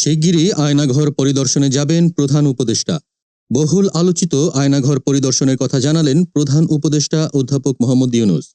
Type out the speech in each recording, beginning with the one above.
শিগগিরই আয়নাঘর পরিদর্শনে যাবেন প্রধান উপদেষ্টা। বহুল আলোচিত আয়নাঘর পরিদর্শনের কথা জানালেন প্রধান উপদেষ্টা অধ্যাপক মোহাম্মদ ইউনুস।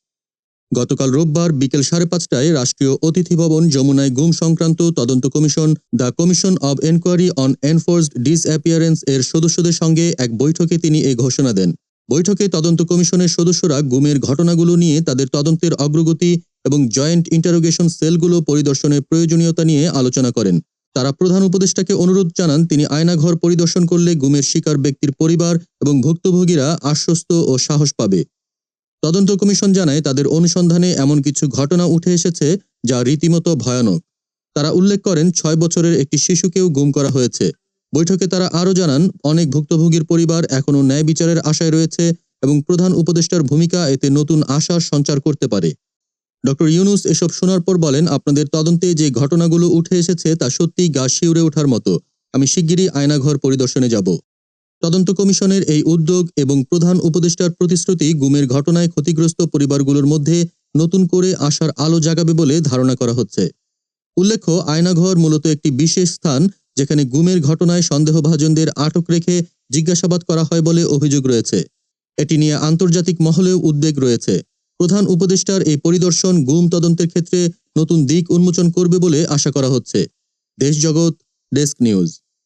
গতকাল রোববার বিকেল সাড়ে পাঁচটায় রাষ্ট্রীয় অতিথি ভবন যমুনায় গুম সংক্রান্ত তদন্ত commission, the commission of enquiry on enforced disappearance এর সদস্যদের সঙ্গে এক বৈঠকে তিনি এ ঘোষণা দেন। বৈঠকে তদন্ত কমিশনের সদস্যরা গুমের ঘটনাগুলো নিয়ে তাদের তদন্তের অগ্রগতি এবং জয়েন্ট ইন্টারোগেশন সেলগুলো পরিদর্শনের প্রয়োজনীয়তা নিয়ে আলোচনা করেন। তারা প্রধান উপদেষ্টাকে অনুরোধ জানান, তিনি আয়নাঘর পরিদর্শন করলে গুমের শিকার ব্যক্তির পরিবার এবং ভুক্তভোগীরা আশ্বস্ত ও সাহস পাবে। তদন্ত কমিশন জানায়, তাদের অনুসন্ধানে এমন কিছু ঘটনা উঠে এসেছে যা রীতিমতো ভয়ানক। তারা উল্লেখ করেন, ছয় বছরের একটি শিশুকেও গুম করা হয়েছে। বৈঠকে তারা আরও জানান, অনেক ভুক্তভোগীর পরিবার এখনও ন্যায় বিচারের আশায় রয়েছে এবং প্রধান উপদেষ্টার ভূমিকা এতে নতুন আশার সঞ্চার করতে পারে। ডক্টর ইউনুস এসব শোনার পর বলেন, আপনাদের তদন্তে যে ঘটনাগুলো উঠে এসেছে তা সত্যিই গা শিউরে ওঠার মতো। আমি শিগগিরই আয়নাঘর পরিদর্শনে যাব। তদন্ত কমিশনের এই উদ্যোগ এবং প্রধান উপদেষ্টার প্রতিশ্রুতি গুমের ঘটনায় ক্ষতিগ্রস্ত পরিবারগুলোর মধ্যে নতুন করে আসার আলো জাগাবে বলে ধারণা করা হচ্ছে। উল্লেখ্য, আয়নাঘর মূলত একটি বিশেষ স্থান যেখানে গুমের ঘটনায় সন্দেহভাজনদের আটক রেখে জিজ্ঞাসাবাদ করা হয় বলে অভিযোগ রয়েছে। এটি নিয়ে আন্তর্জাতিক মহলেও উদ্বেগ রয়েছে। প্রধান উপদেষ্টার এই পরিদর্শন গুম তদন্তের ক্ষেত্রে নতুন দিক উন্মোচন করবে বলে আশা করা হচ্ছে। Deshjagat desk news.